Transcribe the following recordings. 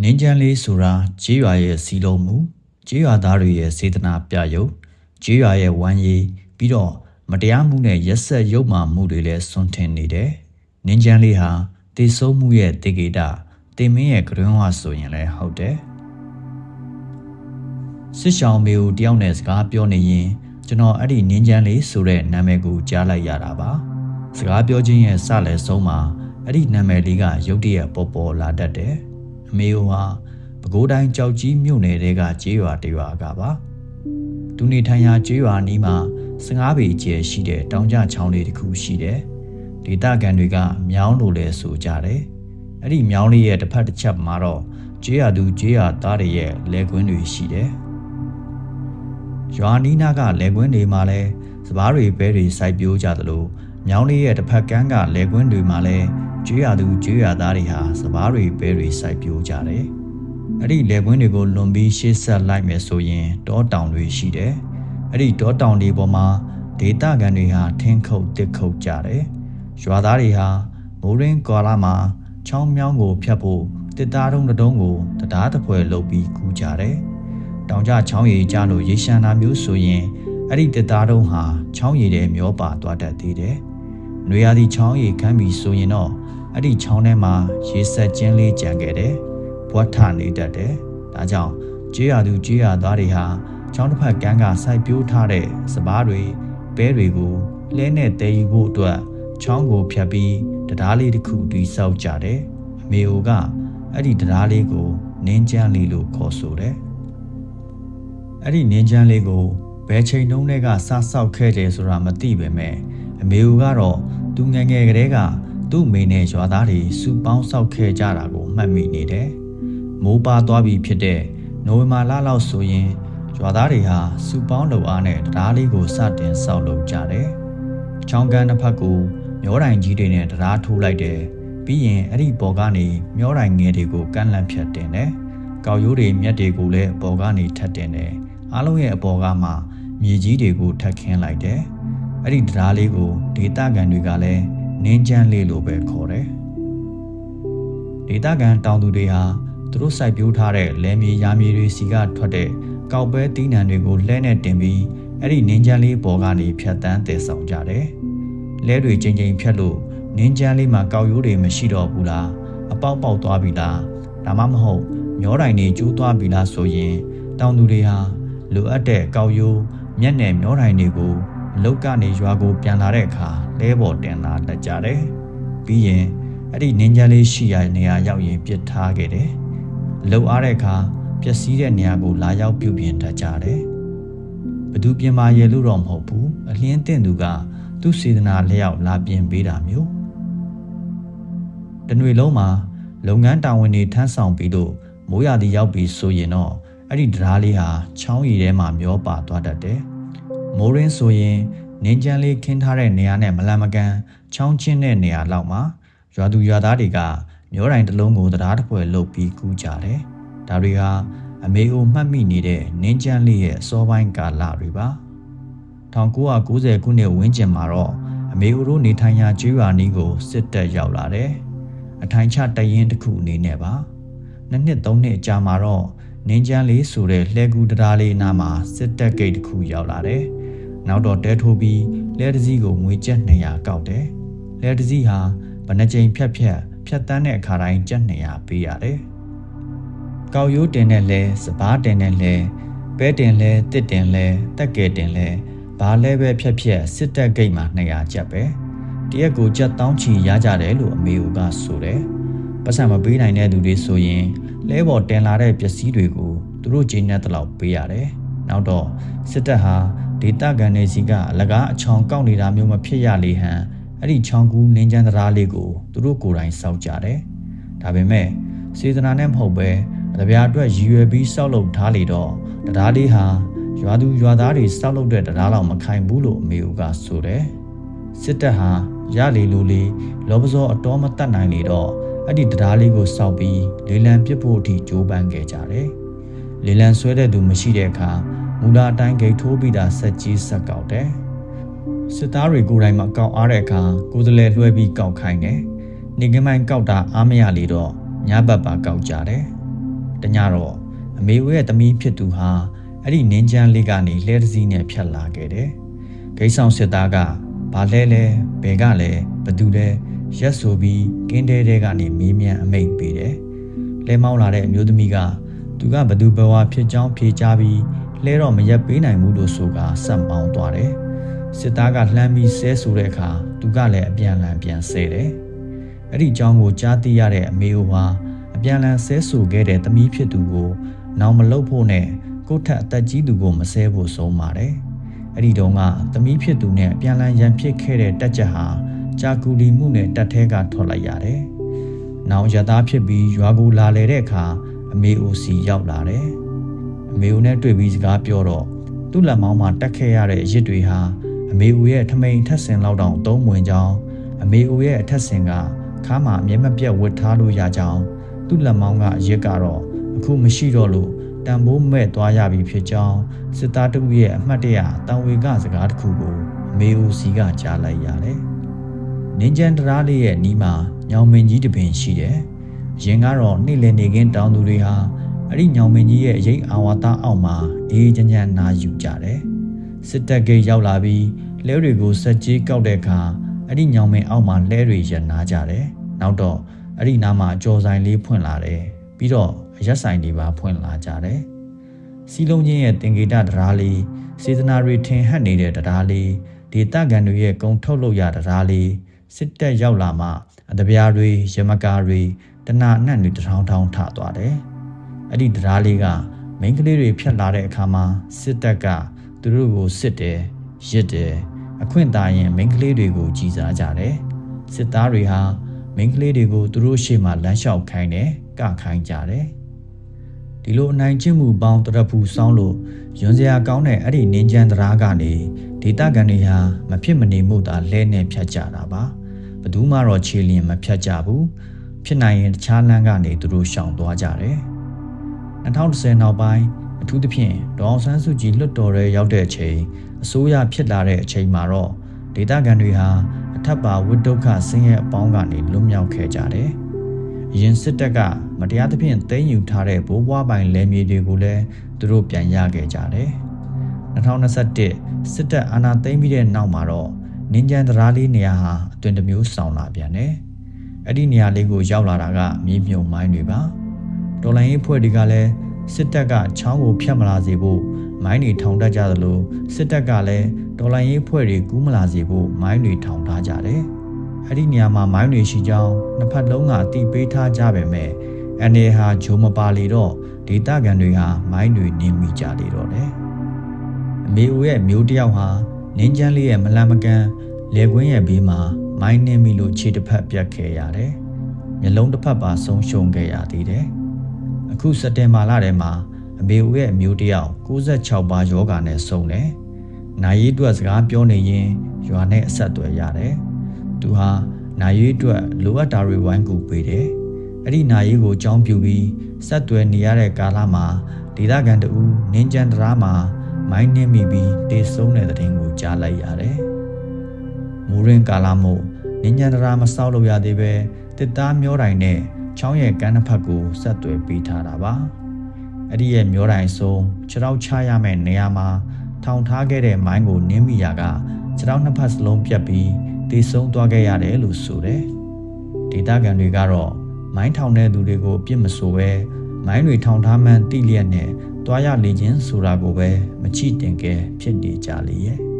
နင်းချမ်းလေးဆိုတာကြေးရွာရဲ့စီလုံးမှုကြေးရွာသားတွေရဲ့စေတနာပြယုတ်ကြေးရွာရဲ့ဝမ်းရည်ပြီးတော့မတရားမှုနဲ့ရက်ဆက်ရုပ်မာမှုတွေလည်းစွန့်ထင်နေတယ်နင်းချမ်းလေးဟာတေဆုံးမှုရဲ့တေကေတာတင်မင်းရဲ့ကရွန်းဝဆိုရင်လည်းဟုတ်တယ်စစ်ရှောင်းမေကိုတယောက်နဲ့စကားပြောနေရင်ကျွန်တော်အဲ့ဒီနင်းချမ်းလေးဆိုတဲ့နာမည်ကိုကြားလိုက်ရတာပါစကားပြောခြင်းရဲ့စလည်းဆုံးမှာအဲ့ဒီနာမည်လေးကရုတ်တရက်ပေါ်ပေါ်လာတတ်တယ် အမေဟာပဲခူးတိုင်းကြောက်ကြီးမြို့နယ်တဲကကျေးရွာတရွာကပါသူနေထိုင်ရာကျေးရွာနီးမှာ15ပေကျယ်ရှိတဲ့တောင်ကျချောင်းလေးတစ်ခုရှိတယ်ဒေသခံတွေကမြောင်းလို့လဲဆိုကြတယ်အဲ့ဒီမြောင်းလေးရဲ့တစ်ဖက်တစ်ချက်မှာတော့ကျေးရွာသူကျေးရွာသားတွေရဲ့လယ်ကွင်းတွေရှိတယ်ရွာနီးနားကလယ်ကွင်းတွေမှာလဲစပားတွေဘဲတွေစိုက်ပျိုးကြသလို မြောင်းလေးရဲ့တစ်ဖက်ကမ်းကလယ်ကွင်းတွေမှာလဲကျွေးရသူကျွေးရသားတွေဟာစပားတွေဘဲတွေစိုက်ပျိုးကြတယ်။အဲ့ဒီလယ်ကွင်းတွေကိုလွန်ပြီးရှေ့ဆက်လိုက်မယ်ဆိုရင်တောတောင်တွေရှိတယ်။အဲ့ဒီတောတောင်တွေပေါ်မှာဒေသခံတွေဟာထင်းခုတ်တစ်ခုတ်ကြတယ်။ရွာသားတွေဟာမိုးရင်းကွာလာမှာချောင်းမြောင်းကိုဖြတ်ဖို့တစ်သားတုံးတုံးကိုတရားတပွဲလုပ်ပြီးကူးကြတယ်။တောင်ကျချောင်းရည်ကြလို့ရေရှမ်းတာမျိုးဆိုရင်အဲ့ဒီတစ်သားတုံးဟာချောင်းရည်ထဲမျောပါသွားတတ်သေးတယ်။ နွေရာသီချောင်းရည်ခမ်းပြီးဆိုရင်တော့အဲ့ဒီချောင်းထဲမှာရေဆက်ကျင်းလေးကြံခဲ့တယ်။ဘွက်ထနေတတ်တယ်။ဒါကြောင့်ကြေးရသူကြေးရသားတွေဟာချောင်းတစ်ဖက်ကန်းကစိုက်ပျိုးထားတဲ့စပားတွေပဲတွေကိုလဲနဲ့တဲယူဖို့အတွက်ချောင်းကိုဖြတ်ပြီးတရားလေးတစ်ခုတည်ဆောက်ကြတယ်။အမေအိုကအဲ့ဒီတရားလေးကိုနင်းချမ်းလေးလို့ခေါ်ဆိုတယ်။အဲ့ဒီနင်းချမ်းလေးကိုဘ ယ်ချိန်တုန်းကစဆောက်ခဲ့တယ်ဆိုတာမသိပေမဲ့အမေအိုကတော့သူငယ်ငယ်ကလေးကသူ့မိနဲ့ရွာသားတွေစူပေါင်းဆောက်ခဲ့ကြတာကိုမှတ်မိနေတယ်။မိုးပါသွားပြီဖြစ်တဲ့နိုဝင်ဘာလလောက်ဆိုရင်ရွာသားတွေဟာစူပေါင်းလုံအားနဲ့တရားလေးကိုစတင်ဆောက်လုပ်ကြတယ်။ချောင်းကန်တစ်ဖက်ကိုမျောတိုင်ကြီးတွေနဲ့တရားထိုးလိုက်တယ်။ပြီးရင်အဲ့ဒီပေါ်ကနေမျောတိုင်ငယ်တွေကိုကန့်လန့်ဖြတ်တင်တယ်။ကောက်ရိုးတွေမြက်တွေကိုလည်းပေါ်ကနေထပ်တင်တယ်။အားလုံးရဲ့အပေါ်ကမှ မြေကြီးတွေကိုထပ်ခင်းလိုက်တယ်။အဲ့ဒီတရားလေးကိုဒေသခံတွေကလည်းနင်းချမ်းလေးလိုပဲခေါ်တယ်။ဒေသခံတောင်သူတွေဟာသူတို့စိုက်ပျိုးထားတဲ့လယ်မြေယာမြေတွေစီကထွက်တဲ့ကောက်ပဲတီးနှံတွေကိုလှဲနဲ့တင်ပြီးအဲ့ဒီနင်းချမ်းလေးပေါ်ကနေဖြတ်တန်းတည်ဆောင်ကြတယ်။လဲတွေချိန်ချိန်ဖြတ်လို့နင်းချမ်းလေးမှာကောက်ရိုးတွေမရှိတော့ဘူးလားအပေါက်ပေါက်သွားပြီလားဒါမှမဟုတ်မျောတိုင်တွေကျိုးသွားပြီလားဆိုရင်တောင်သူတွေဟာလိုအပ်တဲ့ကောက်ရိုး မျက်နယ်မျောတိုင်တွေကိုအလုတ်ကနေရွာကိုပြန်လာတဲ့အခါလဲပေါ်တင်လာတတ်ကြတယ်။ပြီးရင်အဲ့ဒီနင်းကြလေးရှိရနေရာရောက်ရင်ပြစ်ထားခဲ့တယ်။လှုပ်အားတဲ့အခါပျက်စီးတဲ့နေရာကိုလာရောက်ပြုပြင်တတ်ကြတယ်။ဘသူပြင်မာရဲလို့တော့မဟုတ်ဘူး။အလင်းတင့်သူကသူ့စေတနာလျောက်လာပြင်ပေးတာမျိုး။တနွေလုံးမှာလုပ်ငန်းတာဝန်တွေထမ်းဆောင်ပြီးတော့မိုးရာသီရောက်ပြီဆိုရင်တော့အဲ့ဒီတရားလေးဟာချောင်းရည်ထဲမှာမျောပါသွားတတ်တယ်။ မိုးရင်းဆိုရင်နင်းကြမ်းလေးခင်းထားတဲ့နေရာနဲ့မလန်မကန်ချောင်းချင်းတဲ့နေရာလောက်မှာရွာသူရွာသားတွေကမျိုးတိုင်းတစ်လုံးကိုတရားတစ်ပွဲလုပ်ပြီးကူးကြတယ်။ဒါတွေဟာအမေအိုမှတ်မိနေတဲ့နင်းကြမ်းလေးရဲ့အစောပိုင်းကာလတွေပါ။1990ခုနှစ်ဝန်းကျင်မှာတော့အမေအိုတို့နေထိုင်ရာကျွော်နီးကိုစစ်တပ်ရောက်လာတယ်။အထိုင်ချတရင်တစ်ခုအနေနဲ့ပါ။နှစ်နှစ်သုံးနှစ်ကြာမှာတော့ နင်းကြမ်းလေးဆိုတဲ့လှဲကူတရားလေးနားမှာစစ်တပ်ဂိတ်တစ်ခုရောက်လာတယ်။နောက်တော့တဲထိုးပြီးလဲတစည်းကိုငွေကျပ်200ကောက်တယ်လဲတစည်းဟာဘဏ္ဍချိန်ဖြတ်ဖြတ်ဖြတ်တန်းတဲ့အခါတိုင်းကျပ်200ပေးရတယ်ကောက်ရိုးတင်တဲ့လဲစပားတင်တဲ့လဲပဲတင်လဲတစ်တင်လဲတက်ကဲတင်လဲဘာလဲပဲဖြတ်ဖြတ်စစ်တပ်ဂိတ်မှာ200ကျပ်ပဲတရက်ကိုကြက်တောင်းချီရကြတယ်လို့အမေကဆိုတယ်ပတ်စံမပေးနိုင်တဲ့သူတွေဆိုရင် လဲပေါ်တင်လာတဲ့ပစ္စည်းတွေကိုသူတို့ချိန်နဲ့တလောက်ပေးရတယ်နောက်တော့စစ်တပ်ဟာဒေတာကန်နေစီကအလကားအချောင်ကောက်နေတာမျိုးမဖြစ်ရလေဟန်အဲ့ဒီချောင်းကူးနင်းချမ်းတရားလေးကိုသူတို့ကိုယ်တိုင်စောက်ကြတယ်ဒါပေမဲ့စေတနာနဲ့မဟုတ်ပဲတပြားအတွက်ရည်ရွယ်ပြီးစောက်လုပ်ထားလေတော့တရားလေးဟာရွာသူရွာသားတွေစောက်လုပ်တဲ့တရားလောက်မခိုင်ဘူးလို့အမေကဆိုတယ်စစ်တပ်ဟာရလေလိုလေလောဘဇောအတော်မတတ်နိုင်လေတော့ အဲ့ဒီတရားလေးကိုစောက်ပြီးလေလံပစ်ဖို့အထိကြိုးပမ်းခဲ့ကြတယ်လေလံဆွဲတဲ့သူမရှိတဲ့အခါမူလာအတိုင်းဂိတ်ထိုးပြီးတာဆက်ကြီးဆက်ကောက်တယ်စစ်သားတွေကိုယ်တိုင်မှကောက်အားတဲ့အခါကိုယ်စလဲလွှဲပြီးကောက်ခိုင်းတယ်နေကမိုင်ကောက်တာအားမရလေတော့ညဘက်ပါကောက်ကြတယ်တညတော့အမေဦးရဲ့သမီးဖြစ်သူဟာအဲ့ဒီနင်းချမ်းလေးကနေလှဲတစည်းနဲ့ဖြတ်လာခဲ့တယ်ဂိတ်ဆောင်စစ်သားကဘာလဲလဲဘယ်ကလဲဘသူလဲ ရက်ဆိုပြီးကင်းတဲတဲကနေမေးမြန်းအမိန့်ပေးတယ်လဲမောင်းလာတဲ့အမျိုးသမီးကသူကဘသူဘဝဖြစ်ကြောင်းဖြေချပြီးလဲတော့မရက်ပေးနိုင်ဘူးလို့ဆိုကဆက်မောင်းသွားတယ်စစ်သားကလှမ်းပြီးဆဲဆိုတဲ့အခါသူကလည်းအပြန်လန်ပြန်ဆဲတယ်အဲ့ဒီအကြောင်းကိုကြားသိရတဲ့အမေအိုဟာအပြန်လန်ဆဲဆိုခဲ့တဲ့သမီးဖြစ်သူကိုနောင်မလုပ်ဖို့နဲ့ကိုယ့်ထက်အသက်ကြီးသူကိုမဆဲဖို့ဆုံးပါတယ်အဲ့ဒီတုန်းကသမီးဖြစ်သူနဲ့အပြန်လန်ရန်ဖြစ်ခဲ့တဲ့တက်ချက်ဟာ ကြာကူလီမှုနဲ့တက်ထဲကထွက်လိုက်ရတယ်။နောင်ရသားဖြစ်ပြီးရွာကူလာလေတဲ့အခါအမေအိုစီရောက်လာတယ်။အမေအိုနဲ့တွေ့ပြီးစကားပြောတော့သူ့လက်မောင်းမှာတက်ခဲ့ရတဲ့အရစ်တွေဟာအမေအိုရဲ့ထမိန်ထက်စင်လောက်တောင်သုံးဝင်ကြောင်းအမေအိုရဲ့အထက်စင်ကခါမှာအမျက်မပြတ်ဝတ်ထားလို့ရကြောင်းသူ့လက်မောင်းကအရစ်ကတော့အခုမရှိတော့လို့တန်ဖိုးမဲ့သွားရပြီဖြစ်ကြောင်းစစ်သားတဦးရဲ့အမှတ်တရတန်ဝေကစကားတစ်ခုကိုအမေအိုစီကကြားလိုက်ရတယ်။ နင်းကျန်တရားလေးရဲ့နီးမှာညောင်မင်းကြီးတပင်ရှိတယ်။ရင်ကတော့နှိမ့်လေနေကင်းတောင်သူတွေဟာအဲ့ဒီညောင်မင်းကြီးရဲ့ရိတ်အာဝါသအောက်မှာအေးချမ်းချမ်းနာယူကြတယ်။စစ်တပ်ကိတ်ရောက်လာပြီးလဲတွေကိုစက်ကြီးကောက်တဲ့အခါအဲ့ဒီညောင်မင်းအောက်မှာလဲတွေရနာကြတယ်။နောက်တော့အဲ့ဒီနားမှာကြော်ဆိုင်လေးဖွင့်လာတယ်။ပြီးတော့အရက်ဆိုင်တွေပါဖွင့်လာကြတယ်။စီလုံးချင်းရဲ့တင်ကေတတရားလေးစေတနာတွေထင်ဟပ်နေတဲ့တရားလေးဒေသခံတွေရဲ့ကုံထုတ်လို့ရတရားလေး စစ်တပ်ရောက်လာမှအတပြားတွေရမကာတွေတနာအနှံ့တွေတထောင်ထောင်ထသွားတယ်။အဲ့ဒီတရားလေးကမိန်းကလေးတွေဖြတ်လာတဲ့အခါမှာစစ်တပ်ကသူတို့ကိုစစ်တယ်ရစ်တယ်အခွင့်အာရင်မိန်းကလေးတွေကိုကြည်စားကြတယ်။စစ်သားတွေဟာမိန်းကလေးတွေကိုသူတို့ရှေ့မှာလမ်းလျှောက်ခိုင်းတယ်ကခိုင်းကြတယ်။ဒီလိုအနိုင်ကျင့်မှုပေါင်းတရဖူစောင်းလို့ယွန်စရာကောင်းတဲ့အဲ့ဒီနင်းချမ်းတရားကနေဒေတာကန်တွေဟာမဖြစ်မနေမှုသာလဲနဲ့ဖြတ်ကြတာပါ ဘသူမှတော့ခြေလျင်မဖြတ်ကြဘူးဖြစ်နိုင်ရင်တခြားလမ်းကနေသူတို့ရှောင်သွားကြတယ်2010နောက်ပိုင်းအထူးသဖြင့်ဒေါအောင်ဆန်းစုကြည်လွတ်တော်ရဲရောက်တဲ့အချိန်အစိုးရဖြစ်လာတဲ့အချိန်မှာတော့ဒေတာကန်တွေဟာအထက်ပါဝိဒုက္ခဆင်းရဲအပေါင်းကနေလွတ်မြောက်ခဲ့ကြတယ်။ရင်စစ်တပ်ကမတရားသဖြင့်သိမ်းယူထားတဲ့ဘိုးဘွားပိုင်လယ်မြေတွေကိုလည်းသူတို့ပြန်ရခဲ့ကြတယ်။2021စစ်တပ်အာဏာသိမ်းပြီးတဲ့နောက်မှာတော့နင်းကြံတရားလေးနေရာဟာ အသွင်တစ်မျိုးဆောင်လာပြန်တယ်။အဲ့ဒီနေရာလေးကိုရောက်လာတာကမြေမြုံမိုင်းတွေပါ။တော်လိုင်းရေးဖွဲ့တွေကလည်းစစ်တပ်ကချောင်းကိုဖျက်မလာစေဖို့မိုင်းတွေထောင်တတ်ကြသလိုစစ်တပ်ကလည်းဒေါ်လာရေးဖွဲ့တွေကူးမလာစေဖို့မိုင်းတွေထောင်ထားကြတယ်။အဲ့ဒီနေရာမှာမိုင်းတွေရှိကြောင်းနှစ်ဖက်လုံးကအတိပေးထားကြပေမဲ့အနေဟာဂျိုမပါလေတော့ဒေတာကန်တွေဟာမိုင်းတွေနင်းမိကြလေတော့တယ်။အမေဦးရဲ့မျိုးတယောက်ဟာနင်းချမ်းလေးရဲ့မလန်မကန်လေကွင်းရဲ့ဘေးမှာ မိုင်းနင်းမိလို့ခြေတစ်ဖက်ပြတ်ခဲ့ရတယ်။မျက်လုံးတစ်ဖက်ပါဆုံးရှုံးခဲ့ရသေးတယ်။အခုစက်တင်ဘာလထဲမှာအမေဦးရဲ့အမျိုးတယောက်96ပါးယောဂါနဲ့ဆုံတယ်။နိုင်ရေးအတွက်စကားပြောနေရင်ရွာနဲ့အဆက်အသွယ်ရတယ်။သူဟာနိုင်ရေးအတွက်လိုအပ်တာတွေဝိုင်းကူပေးတယ်။အဲ့ဒီနိုင်ရေးကိုအကြောင်းပြုပြီးဆက်သွယ်နေရတဲ့ကာလမှာဒေသခံတူနင်းကြံတရားမှာမိုင်းနှင်းမိပြီးတေဆုံးတဲ့တဲ့ရင်ကိုကြားလိုက်ရတယ်။မိုးရင်ကာလမို့ နင်းကြံတရားမဆောက်လို့ရသေးပဲတစ်သားမျောတိုင်းနဲ့ချောင်းရဲ့ကမ်းတစ်ဖက်ကိုဆက်သွယ်ပေးထားတာပါ။အဲ့ဒီရဲ့မျောတိုင်ဆုံးခြေထောက်ချရမယ့်နေရာမှာထောင်ထားခဲ့တဲ့မိုင်းကိုနင်းမိရာကခြေထောက်နှစ်ဖက်စလုံးပြတ်ပြီးတေဆုံးသွားခဲ့ရတယ်လို့ဆိုတယ်။ဒေတာကန်တွေကတော့မိုင်းထောင်တဲ့သူတွေကိုပြစ်မဆိုပဲမိုင်းတွေထောင်ထားမှန်းသိလျက်နဲ့တွားရလေခြင်းဆိုတာကိုပဲမချိတင်ကဲဖြစ်နေကြလေရဲ့။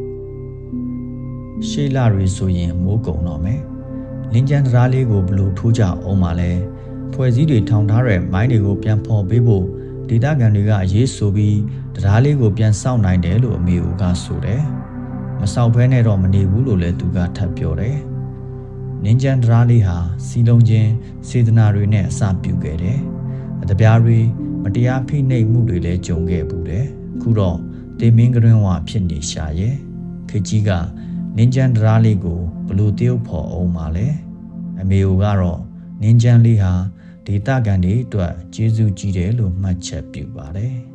ရှေးလာတွေဆိုရင်မိုးကုံတော့မယ်။လင်းကျန်းတရားလေးကိုဘလို့ထိုးကြအောင်ပါလဲ။ဖွဲ့စည်းတွေထောင်ထားတဲ့မိုင်းတွေကိုပြန်ဖော်ပေးဖို့ဒေသခံတွေကအရေးဆိုပြီးတရားလေးကိုပြန်စောင့်နိုင်တယ်လို့အမေဦးကဆိုတယ်။မစောင့်ဘဲနဲ့တော့မနေဘူးလို့လည်းသူကထပ်ပြောတယ်။နင်းကျန်တရားလေးဟာစီလုံးချင်းစေတနာတွေနဲ့အစပြုခဲ့တယ်။အတပြားတွေမတရားဖိနှိပ်မှုတွေလည်းကြုံခဲ့ဘူးတယ်။ခုတော့တေမင်းကရင်ဝါဖြစ်နေရှာရဲ့။ခေကြီးက နင်းကျန်တရားလေးကိုဘလို့တရုပ်ဖော်အောင်ပါလဲ။အမေဦးကတော့နင်းကျန်လေးဟာဒေသခံတွေအတွက်ကျေးဇူးကြီးတယ်လို့မှတ်ချက်ပြုပါတယ်။